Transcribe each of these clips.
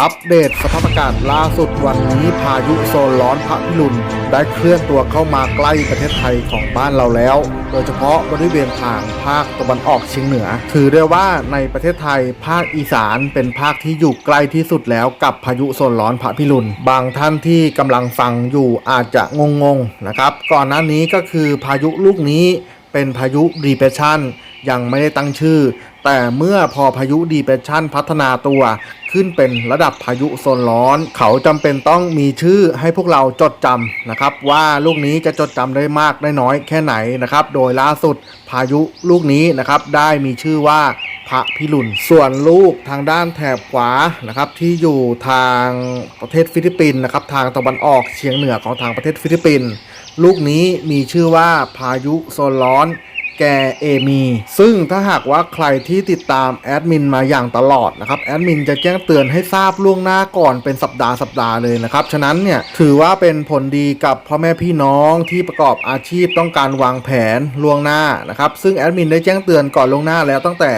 อัปเดตสภาพอากาศล่าสุดวันนี้พายุโซนร้อนพระพิรุณได้เคลื่อนตัวเข้ามาใกล้ประเทศไทยของบ้านเราแล้ว โดยเฉพาะบริเวณทางภาคตะวันออกเฉียงเหนือ ถือได้ว่าในประเทศไทยภาคอีสานเป็นภาคที่อยู่ใกล้ที่สุดแล้วกับพายุโซนร้อนพระพิรุณบางท่านที่กำลังฟังอยู่อาจจะงงๆนะครับ ก่อนหน้านี้ก็คือพายุลูกนี้ เป็นพายุดีเพรสชันยังไม่ได้ตั้งชื่อ แต่เมื่อพอพายุดีเพรสชันพัฒนาตัวขึ้นเป็นระดับพายุโซนร้อน เขาจำเป็นต้องมีชื่อให้พวกเราจดจำนะครับ ว่าลูกนี้จะจดจำได้มากได้น้อยแค่ไหนนะครับ โดยล่าสุดพายุลูกนี้นะครับได้มีชื่อว่าพระพิรุณส่วนลูกทางด้านแถบขวานะครับ ที่อยู่ทางประเทศฟิลิปปินส์นะครับ ทางตะวันออกเฉียงเหนือของทางประเทศฟิลิปปินส์ ลูกนี้มีชื่อว่าพายุโซนร้อนแกเอมี ซึ่งถ้าหากว่าใครที่ติดตามแอดมินมาอย่างตลอดนะครับแอดมินจะแจ้งเตือนให้ทราบล่วงหน้าก่อนเป็นสัปดาห์สัปดาห์เลยนะครับ ฉะนั้นเนี่ยถือว่าเป็นผลดีกับพ่อแม่พี่น้องที่ประกอบอาชีพต้องการวางแผนล่วงหน้านะครับ ซึ่งแอดมินได้แจ้งเตือนก่อนล่วงหน้าแล้วตั้งแต่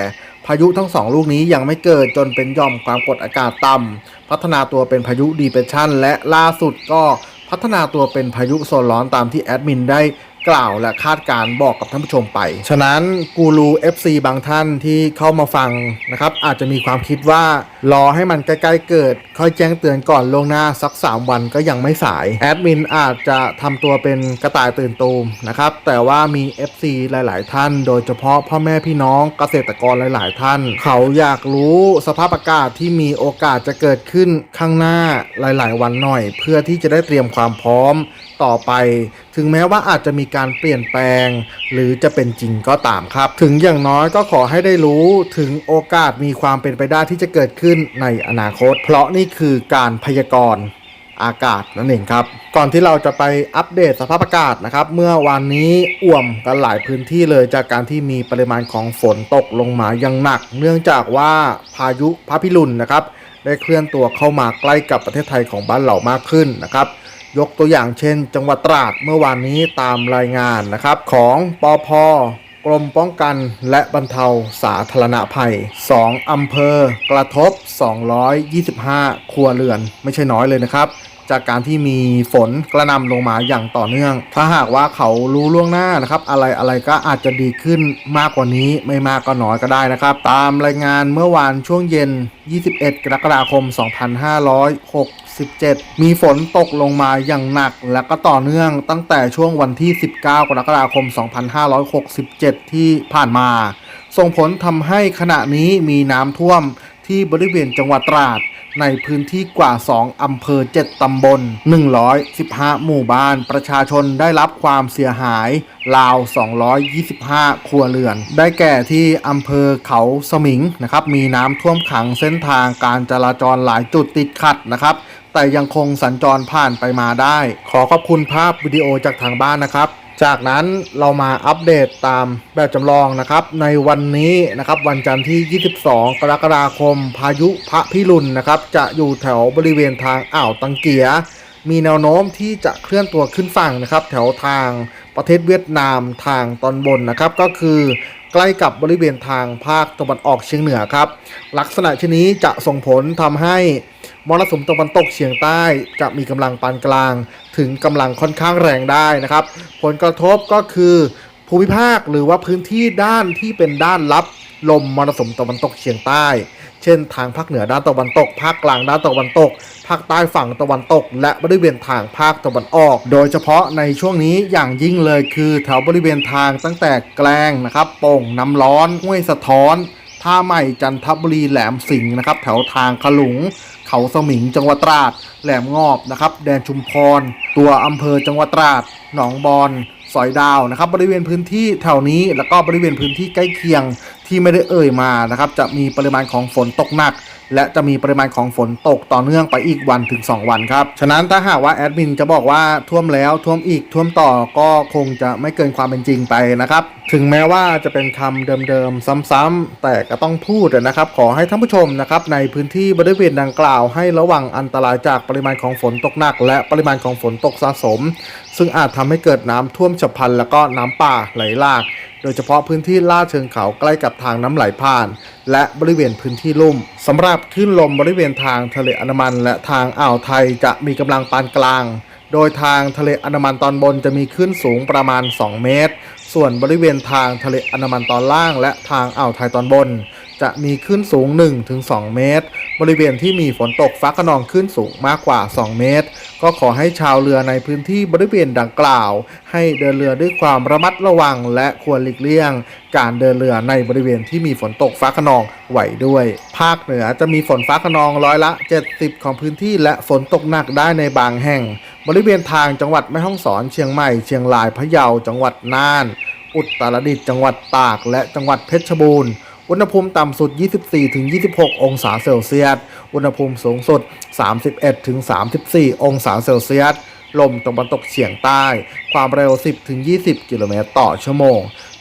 พายุทั้งสองลูกนี้ยังไม่เกิดจนเป็นย่อมความกดอากาศต่ำพัฒนาตัวเป็นพายุดีเพรสชันและล่าสุดก็ พัฒนาตัวเป็นพายุโซนร้อนตามที่แอดมินได้ กล่าวและคาดการ์บอกกับท่านผู้ชมไป ฉะนั้นกูรู FC บางท่านที่เข้ามาฟังนะครับอาจจะมีความคิดว่ารอให้มันใกล้ๆเกิด ค่อยแจ้งเตือนก่อนล่วงหน้าสัก 3 วันก็ยังไม่สาย แอดมินอาจจะทำตัวเป็นกระต่ายตื่นตูมนะครับแต่ว่ามี FC หลาย ๆ ท่าน โดยเฉพาะพ่อแม่พี่น้องเกษตรกรหลาย ๆ ท่าน เขาอยากรู้สภาพอากาศที่มีโอกาสจะเกิดขึ้นข้างหน้าหลาย ๆ วันหน่อย เพื่อที่จะได้เตรียมความพร้อมต่อไป ถึงแม้ว่าอาจจะมีการเปลี่ยนแปลง หรือจะเป็นจริงก็ตามครับ ถึงอย่างน้อยก็ขอให้ได้รู้ถึงโอกาสมีความเป็นไปได้ที่จะเกิดขึ้นในอนาคต เพราะนี่คือการพยากรณ์อากาศนั่นเองครับ ก่อนที่เราจะไปอัปเดตสภาพอากาศนะครับ เมื่อวานนี้อ่วมกันหลายพื้นที่เลยจากการที่มีปริมาณของฝนตกลงมาอย่างหนัก เนื่องจากว่าพายุพระพิรุณนะครับ ได้เคลื่อนตัวเข้ามาใกล้กับประเทศไทยของบ้านเรามากขึ้นนะครับ ยกตัวอย่างเช่น จังหวัดตราดเมื่อวานนี้ตามรายงานนะครับ ของปอพกรมป้องกันและบรรเทาสาธารณภัย 2 อำเภอกระทบ 225 ครัวเรือน ไม่ใช่น้อยเลยนะครับ จากการที่มีฝนกระนำลงมาอย่างต่อเนื่อง ถ้าหากว่าเขารู้ล่วงหน้านะครับ อะไรอะไรก็อาจจะดีขึ้นมากกว่านี้ไม่มากก็น้อยก็ได้นะครับ ตามรายงานเมื่อวานช่วงเย็น 21 กรกฎาคม 2567 มีฝนตกลงมาอย่างหนัก และก็ต่อเนื่องตั้งแต่ช่วงวันที่ 19 กรกฎาคม 2567 ที่ผ่านมา ส่งผลทำให้ขณะนี้มีน้ำท่วมที่บริเวณจังหวัดตราด ในพื้นที่กว่า 2 อำเภอ 7 ตำบล 115 หมู่บ้าน ประชาชนได้รับความเสียหายราว 225 ครัวเรือน ได้แก่ที่อำเภอเขาสมิงนะครับ มีน้ำท่วมขังเส้นทางการจราจรหลายจุดติดขัดนะครับแต่ยังคงสัญจรผ่านไปมาได้ ขอขอบคุณภาพวิดีโอจากทางบ้านนะครับ จากนั้นเรามาอัปเดตตามแบบจำลองนะครับ ในวันนี้นะครับวันจันทร์ที่ 22 กรกฎาคม พายุพระพิรุณนะครับ จะอยู่แถวบริเวณทางอ่าวตังเกีย มีแนวโน้มที่จะเคลื่อนตัวขึ้นฝั่งนะครับ แถวทางประเทศเวียดนามทางตอนบนนะครับ ก็คือ ใกล้กับบริเวณทางภาคตะวันออกเฉียงเหนือครับ ลักษณะเช่นนี้จะส่งผลทำให้มรสุมตะวันตกเฉียงใต้จะมีกำลังปานกลาง ถึงกำลังค่อนข้างแรงได้นะครับ ผลกระทบก็คือภูมิภาคหรือว่าพื้นที่ด้านที่เป็นด้านรับลมมรสุมตะวันตกเฉียงใต้ เช่นทางภาคเหนือด้านตะวันตก ภาคกลางด้านตะวันตก ภาคใต้ฝั่งตะวันตก และบริเวณทางภาคตะวันออก โดยเฉพาะในช่วงนี้อย่างยิ่งเลยคือแถวบริเวณทางตั้งแต่แกลงนะครับโป่งน้ำร้อนห้วยสะท้อนท่าใหม่จันทบุรีแหลมสิงห์นะครับ แถวทางขลุง เขาสมิงจังหวัดตราด แหลมงอบนะครับ แดนชุมพร ตัวอำเภอจังหวัดตราด หนองบอน สอยดาวนะครับบริเวณพื้นที่แถวนี้แล้วก็บริเวณพื้นที่ใกล้เคียงที่ไม่ได้เอ่ยมานะครับจะมีปริมาณของฝนตกหนัก และจะมีปริมาณของฝนตกต่อเนื่องไปอีกวันถึง 2 วันครับ ฉะนั้นถ้าหากว่าแอดมินจะบอกว่าท่วมแล้วท่วมอีกท่วมต่อก็คงจะไม่เกินความเป็นจริงไปนะครับ ถึงแม้ว่าจะเป็นคำเดิมๆซ้ำๆแต่ก็ต้องพูดนะครับ ขอให้ท่านผู้ชมนะครับในพื้นที่บริเวณดังกล่าว ให้ระวังอันตรายจากปริมาณของฝนตกหนัก และปริมาณของฝนตกสะสม ซึ่งอาจทำให้เกิดน้ำท่วมฉับพลัน แล้วก็น้ำป่าไหลหลาก โดยเฉพาะพื้นที่ลาดเชิงเขาใกล้กับทางน้ำไหลผ่าน และบริเวณพื้นที่ลุ่มสำหรับคลื่นลมบริเวณทางทะเลอันดามัน และทางอ่าวไทยจะมีกำลังปานกลาง โดยทางทะเลอันดามันตอนบนจะมีคลื่นสูงประมาณ 2 เมตร ส่วนบริเวณทางทะเลอันดามันตอนล่าง และทางอ่าวไทยตอนบน จะมีคลื่นสูง 1-2 เมตร บริเวณที่มีฝนตกฟ้าขนองคลื่นสูงมากกว่า 2 เมตร ก็ขอให้ชาวเรือในพื้นที่บริเวณดังกล่าว ให้เดินเรือด้วยความระมัดระวังและควรหลีกเลี่ยง การเดินเรือในบริเวณที่มีฝนตกฟ้าขนองไหวด้วย ภาคเหนือจะมีฝนฟ้าขนองร้อยละ 70 ของพื้นที่และฝนตกหนักได้ในบางแห่ง บริเวณทางจังหวัดแม่ฮ่องสอนเชียงใหม่เชียงรายพะเยาจังหวัดน่าน อุตรดิตถ์จังหวัดตาก และจังหวัดเพชรบูรณ์ อุณหภูมิต่ำสุด 24-26 องศาเซลเซียส อุณหภูมิสูงสุด 31-34 องศาเซลเซียส ลมตะวันตกเฉียงใต้ ความเร็ว 10-20 กิโลเมตรต่อชั่วโมง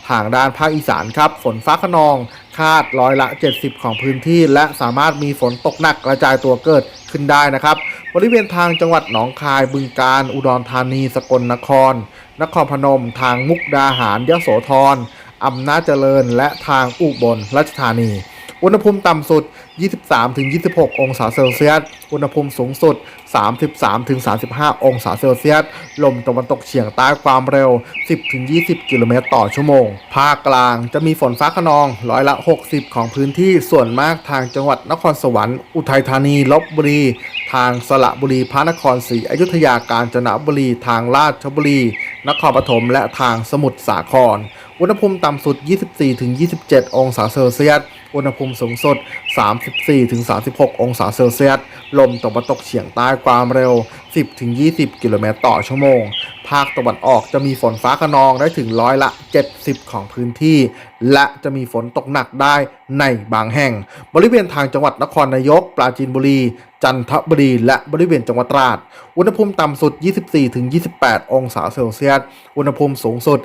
ทางด้านภาคอีสานครับ ฝนฟ้าขนอง คาดร้อยละ 70 ของพื้นที่ และสามารถมีฝนตกหนักกระจายตัวเกิดขึ้นได้นะครับ บริเวณทางจังหวัดหนองคาย บึงกาฬอุดรธานี สกลนคร นครพนม ทางมุกดาหารยโสธร อำนาจเจริญและทางอุบลราชธานี อุณหภูมิต่ำสุด 23-26 องศาเซลเซียส อุณหภูมิสูงสุด 33-35 องศาเซลเซียส ลมตะวันตกเฉียงใต้ความเร็ว 10-20 กิโลเมตรต่อชั่วโมง ภาคกลางจะมีฝนฟ้าขนองร้อยละ 60 ของพื้นที่ส่วนมากทางจังหวัดนครสวรรค์ อุทัยธานี ลบบุรี ทางสระบุรี พระนครศรีอยุธยา กาญจนบุรี ทางราชบุรี นครปฐม และทางสมุทรสาคร อุณหภูมิต่ำสุด 24-27 องศาเซลเซียส อุณหภูมิสูงสุด 34-36 องศาเซลเซียส ลมตะวันตกเฉียงใต้ความเร็ว 10-20 กิโลเมตรต่อชั่วโมง ภาคตะวันออกจะมีฝนฟ้าขนองได้ถึงร้อยละ 70 ของพื้นที่ และจะมีฝนตกหนักได้ในบางแห่ง บริเวณทางจังหวัดนครนายก ปราจีนบุรี จันทบุรี และบริเวณจังหวัดตราด อุณหภูมิต่ำสุด 24-28 องศาเซลเซียส อุณหภูมิสูงสุด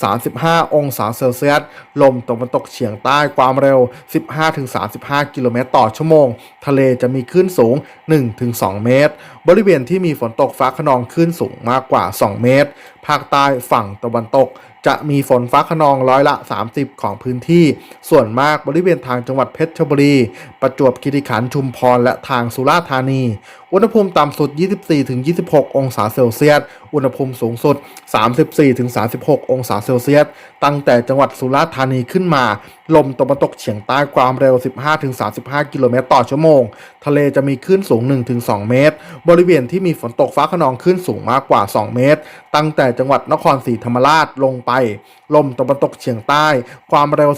30-35 องศาเซลเซียส ลมตะวันตกเฉียงใต้ความความเร็ว 15-35 กิโลเมตรต่อชั่วโมง ทะเลจะมีคลื่นสูง 1-2 เมตร บริเวณที่มีฝนตกฟ้าขนองคลื่นสูงมากกว่า 2 เมตร ภาคใต้ฝั่งตะวันตก จะมีฝนฟ้าขนองร้อยละ 30 ของพื้นที่ ส่วนมากบริเวณทางจังหวัดเพชรบุรี ประจวบคีรีขันธ์ชุมพร และทางสุราษฎร์ธานี อุณหภูมิต่ำสุด 24-26 องศาเซลเซียส อุณหภูมิสูงสุด 34-36 องศาเซลเซียส ตั้งแต่จังหวัดสุราษฎร์ธานีขึ้นมา ลมตะวันตกเฉียงใต้ความเร็ว 15-35 กิโลเมตรต่อชั่วโมง ทะเลจะมีคลื่นสูง 1-2 เมตร บริเวณที่มีฝนตกฟ้าขนองคลื่นสูงมากกว่า 2 เมตร ตั้งแต่จังหวัดนครศรีธรรมราชลงไปลมตะวันตกเฉียงใต้ ความเร็ว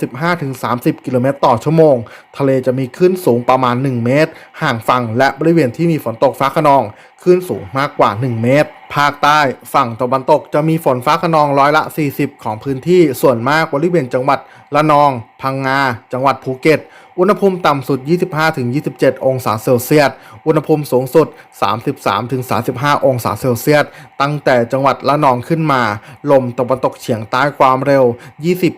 15-30 กิโลเมตรต่อชั่วโมง ทะเลจะมีคลื่นสูงประมาณ 1 เมตร ห่างฝั่งและบริเวณที่มีฝนตกฟ้าขนอง คลื่นสูงมากกว่า 1 เมตร ภาคใต้ฝั่งตะวันตกจะมีฝนฟ้าขนองร้อยละ 40 ของพื้นที่ส่วนมากบริเวณจังหวัดละนอง พังงา จังหวัดภูเก็ต อุณหภูมิต่ำสุด 25-27 องศาเซลเซียส อุณหภูมิสูงสุด 33-35 องศาเซลเซียส ตั้งแต่จังหวัดละนองขึ้นมา ลมตะวันตกเฉียงใต้ความเร็ว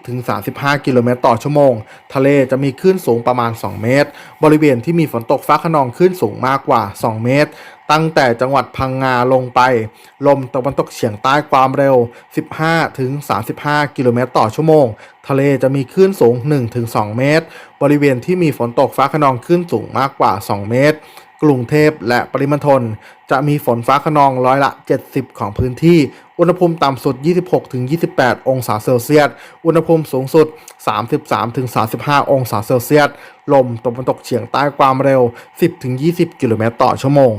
20-35 กิโลเมตรต่อชั่วโมง ทะเลจะมีคลื่นสูงประมาณ 2 เมตร บริเวณที่มีฝนตกฟ้าขนองคลื่นสูงมากกว่า 2 เมตร ตั้งแต่จังหวัดพังงาลงไป ลมตะวันตกเฉียงใต้ความเร็ว 15-35 กิโลเมตรต่อชั่วโมง ทะเลจะมีคลื่นสูง 1-2 เมตร บริเวณที่มีฝนตกฟ้าขนองคลื่นสูงมากกว่า 2 เมตร กรุงเทพและปริมณฑลจะมีฝนฟ้าขนองร้อยละ 70 ของพื้นที่ อุณหภูมิต่ำสุด 26-28 องศาเซลเซียส อุณหภูมิสูงสุด 33-35 องศาเซลเซียส ลมตะวันตกเฉียงใต้ความเร็ว 10-20 กิโลเมตรต่อชั่วโมง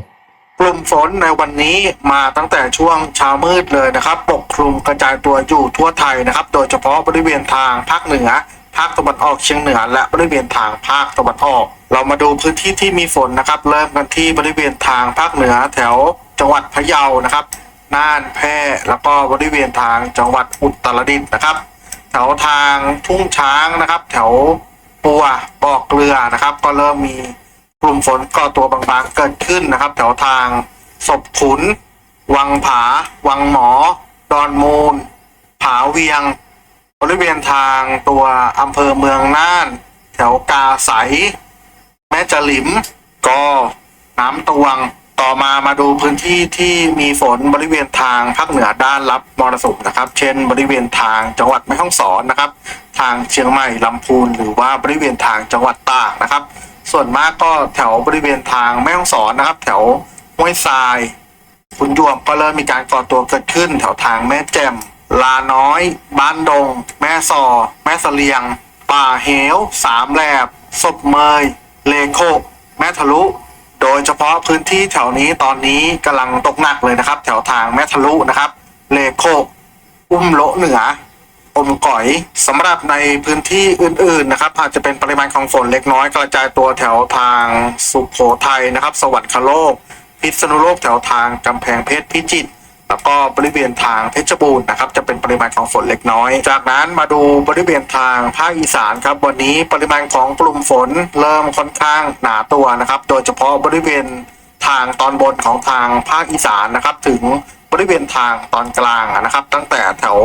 กลุ่มฝนในวันนี้มาตั้งแต่ช่วงเช้ามืดเลยนะครับ ปกคลุมกระจายตัวอยู่ทั่วไทยนะครับ โดยเฉพาะบริเวณทางภาคเหนือ ภาคตะวันออกเฉียงเหนือ และบริเวณทางภาคตะวันออก เรามาดูพื้นที่ที่มีฝนนะครับ เริ่มกันที่บริเวณทางภาคเหนือแถวจังหวัดพะเยานะครับน่านแพร่แล้วก็บริเวณทางจังหวัดอุตรดิตถ์นะครับ แถวทางทุ่งช้างนะครับ แถวปัวบอกเกลือนะครับ ก็เริ่มมี กลุ่มฝนก่อตัวบางๆเกิดขึ้นนะครับ แถวทางศพขุน วังผา วังหมอ ดอนมูล ผาเวียง บริเวณทางตัวอำเภอเมืองน่าน แถวกาใส แม่จลิม ก็น้ำตวง ต่อมามาดูพื้นที่ที่มีฝนบริเวณทางภาคเหนือด้านรับมรสุมนะครับ เช่น บริเวณทางจังหวัดแม่ฮ่องสอนนะครับ ทางเชียงใหม่ลำพูนหรือว่าบริเวณทางจังหวัดตากนะครับ ส่วนมากก็แถวบริเวณทางแม่ฮ่องสอนนะครับ แถวห้วยทรายคุณยวมก็เริ่มมีการก่อตัวเกิดขึ้น แถวทางแม่แจ่มลาน้อย บ้านดง แม่ซอ แม่เสลียง ป่าเหว สามแหลบศพเมย เลโคกแม่ทะลุ โดยเฉพาะพื้นที่แถวนี้ตอนนี้กำลังตกหนักเลยนะครับ แถวทางแม่ทะลุนะครับ เลโคกอุ้มโลเหนือ อมก๋อยสำหรับในพื้นที่อื่นๆนะครับอาจจะเป็นปริมาณของฝนเล็กน้อยกระจายตัวแถวทางสุขโขทัยนะครับ สวรรคโลก พิษณุโลกแถวทางกำแพงเพชรพิจิตรแล้วก็บริเวณทางเพชรบูรณ์นะครับจะเป็นปริมาณของฝนเล็กน้อย จากนั้นมาดูบริเวณทางภาคอีสานครับวันนี้ปริมาณของกลุ่มฝนเริ่มค่อนข้างหนาตัวนะครับ โดยเฉพาะบริเวณทางตอนบนของทางภาคอีสานนะครับถึง บริเวณทางตอนกลางนะครับ ตั้งแต่แถว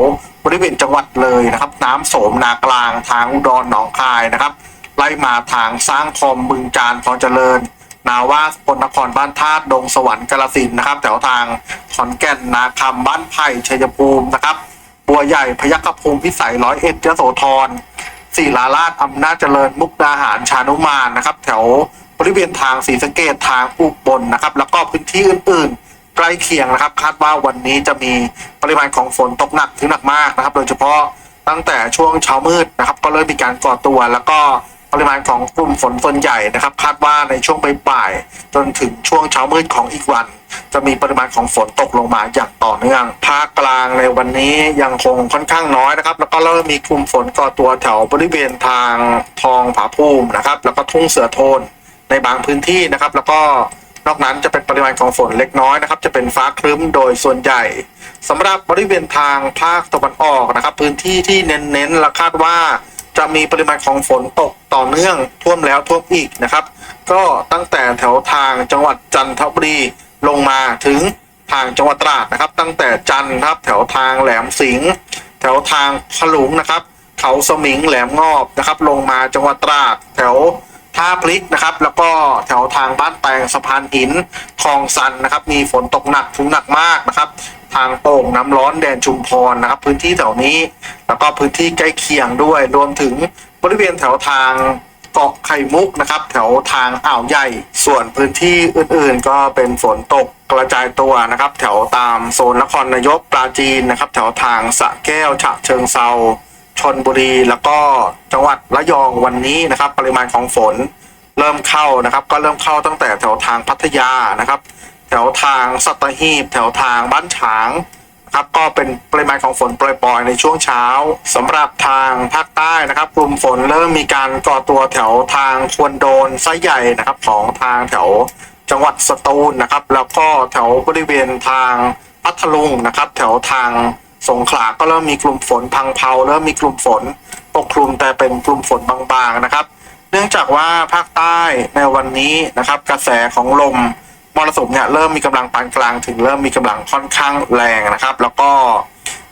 บริเวณจังหวัดเลยนะครับ น้ำโสมนากลางทางอุดรหนองคายนะครับ ไล่มาทางสร้างคอมบึงการพรเจริญ นาว่าสกลนครบ้านธาตุดงสวรรค์กาลสินนะครับ แถวทางขอนแก่นนาคำบ้านไผ่ชัยภูมินะครับบัวใหญ่พยัคฆภูมิพิสัยร้อยเอ็ดยโสธรศิลาราชอำนาจเจริญมุกดาหารชานุมานนะครับ แถวบริเวณทางศรีสะเกดทางอุบลนะครับ แล้วก็พื้นที่อื่นๆ ใกล้เคียงนะครับ คาดว่าวันนี้จะมีปริมาณของฝนตกหนักถึงหนักมากนะครับ โดยเฉพาะตั้งแต่ช่วงเช้ามืดนะครับ ก็เริ่มมีการก่อตัว แล้วก็ปริมาณของกลุ่มฝนส่วนใหญ่นะครับ คาดว่าในช่วงบ่ายจนถึงช่วงเช้ามืดของอีกวัน จะมีปริมาณของฝนตกลงมาอย่างต่อเนื่องภาคกลางในวันนี้ยังคงค่อนข้างน้อยนะครับ แล้วก็เริ่มมีกลุ่มฝนก่อตัวแถวบริเวณทางทองผาภูมินะครับ แล้วก็ทุ่งเสือโทนในบางพื้นที่นะครับ แล้วก็ นอกนั้นจะเป็นปริมาณของฝนเล็กน้อยนะครับ จะเป็นฟ้าครึ้มโดยส่วนใหญ่สำหรับบริเวณทางภาคตะวันออกนะครับ พื้นที่ที่เน้นๆและคาดว่า จะมีปริมาณของฝนตกต่อเนื่องท่วมแล้วท่วมอีกนะครับ ก็ตั้งแต่แถวทางจังหวัดจันทบุรีลงมาถึงทางจังหวัดตราดนะครับ ตั้งแต่จันทร์ครับแถวทางแหลมสิงห์แถวทางขลุงนะครับ เขาสมิงแหลมงอบนะครับ ลงมาจังหวัดตราดแถว ท่าพลิกนะครับ แล้วก็แถวทางบ้านแปงสะพานหินคลองซันนะครับ มีฝนตกหนักถึงหนักมากนะครับ ทางโป่งน้ำร้อนแดนชุมพรนะครับ พื้นที่แถวนี้ แล้วก็พื้นที่ใกล้เคียงด้วย รวมถึงบริเวณแถวทางเกาะไข่มุกนะครับ แถวทางอ่าวใหญ่ ส่วนพื้นที่อื่นๆ ก็เป็นฝนตกกระจายตัวนะครับ แถวตามโซนนครนายกปราจีนนะครับ แถวทางสะแก้วฉะเชิงเซา ชนบุรี แล้วก็จังหวัดระยองวันนี้นะครับ ปริมาณของฝนเริ่มเข้านะครับ ก็เริ่มเข้าตั้งแต่แถวทางพัทยานะครับ แถวทางสัตหีบ แถวทางบ้านฉางนะครับก็เป็นปริมาณของฝนปล่อยๆในช่วงเช้าสำหรับทางภาคใต้นะครับ กลุ่มฝนเริ่มมีการก่อตัวแถวทางควนโดนไส้ใหญ่นะครับ ของทางแถวจังหวัดสตูลนะครับ แล้วก็แถวบริเวณทางพัทลุงนะครับ แถวทาง สงขลาก็เริ่มมีกลุ่มฝนพังเพาเริ่มมีกลุ่มฝนปกคลุมแต่เป็นกลุ่มฝนบางๆนะครับ เนื่องจากว่าภาคใต้ในวันนี้นะครับ กระแสของลมมรสุมเนี่ยเริ่มมีกำลังปานกลางถึงเริ่มมีกำลังค่อนข้างแรงนะครับ แล้วก็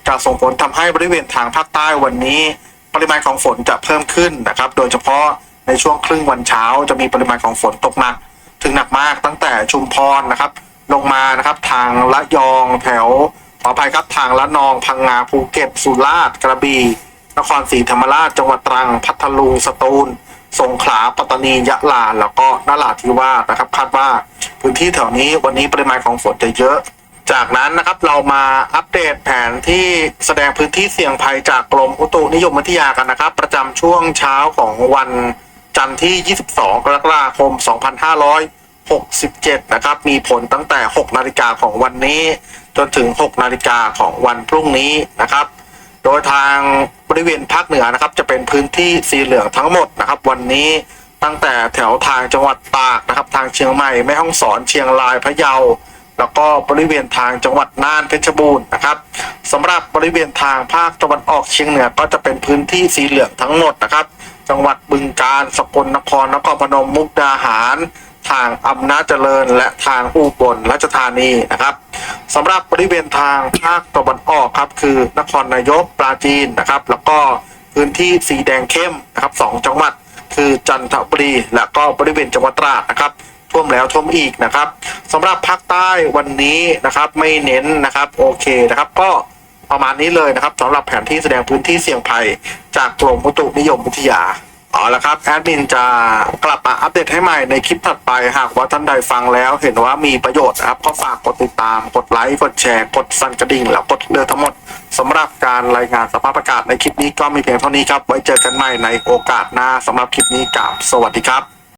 จะส่งผลทำให้บริเวณทางภาคใต้วันนี้ ปริมาณของฝนจะเพิ่มขึ้นนะครับ โดยเฉพาะในช่วงครึ่งวันเช้าจะมีปริมาณของฝนตกหนัก ถึงหนักมากตั้งแต่ชุมพรนะครับ ลงมานะครับ ทางละยองแถว ขออภัยครับทางละนองพังงาภูเก็ตสุราษฎร์กระบี่นครศรีธรรมราชจังหวัดตรัง พัทลุงสตูล สงขลาปัตตานียะลาแล้วก็นราธิวาสนะครับคาดว่าพื้นที่แถวนี้วันนี้ปริมาณของฝนจะเยอะ จากนั้นนะครับเรามาอัปเดตแผนที่แสดงพื้นที่เสี่ยงภัยจากกรมอุตุนิยมวิทยากันนะครับ ประจำช่วงเช้าของวันจันทร์ที่ 22 กรกฎาคม 2567 นะครับ มีผลตั้งแต่ 6 นาฬิกาของวันนี้ จนถึง 6 นาฬิกาของวันพรุ่งนี้นะครับ โดยทางบริเวณภาคเหนือนะครับ จะเป็นพื้นที่สีเหลืองทั้งหมดนะครับ วันนี้ตั้งแต่แถวทางจังหวัดตากนะครับ ทางเชียงใหม่แม่ฮ่องสอนเชียงรายพะเยา แล้วก็บริเวณทางจังหวัดน่านเพชรบูรณ์นะครับสำหรับบริเวณทางภาคตะวันออกเฉียงเหนือก็จะเป็นพื้นที่สีเหลืองทั้งหมดนะครับ จังหวัดบึงกาฬสกลนครนครพนมมุกดาหาร ทางอำนาจเจริญ และทางอุบลราชธานีนะครับสำหรับบริเวณทางภาคตะวันออกครับคือนครนายกปราจีนนะครับ แล้วก็พื้นที่สีแดงเข้มนะครับสองจังหวัดคือจันทบุรีและก็บริเวณจังหวัดตราดนะครับท่วมแล้วท่วมอีกนะครับสำหรับภาคใต้วันนี้นะครับไม่เน้นนะครับโอเคนะครับก็ประมาณนี้เลยนะครับสำหรับแผนที่แสดงพื้นที่เสี่ยงภัย จากกรมอุตุนิยมวิทยา เอาละครับแอดมินจะกลับมาอัปเดตให้ใหม่ในคลิปถัดไปหากว่าท่านใดฟังแล้วเห็นว่ามีประโยชน์นะครับก็ฝากกดติดตาม กดไลค์ กดแชร์ กดสั่นกระดิ่ง แล้วกดเลือกทั้งหมดสำหรับการรายงานสภาพอากาศในคลิปนี้ก็มีเพียงเท่านี้ครับ ไว้เจอกันใหม่ในโอกาสหน้าสำหรับคลิปนี้กับสวัสดีครับ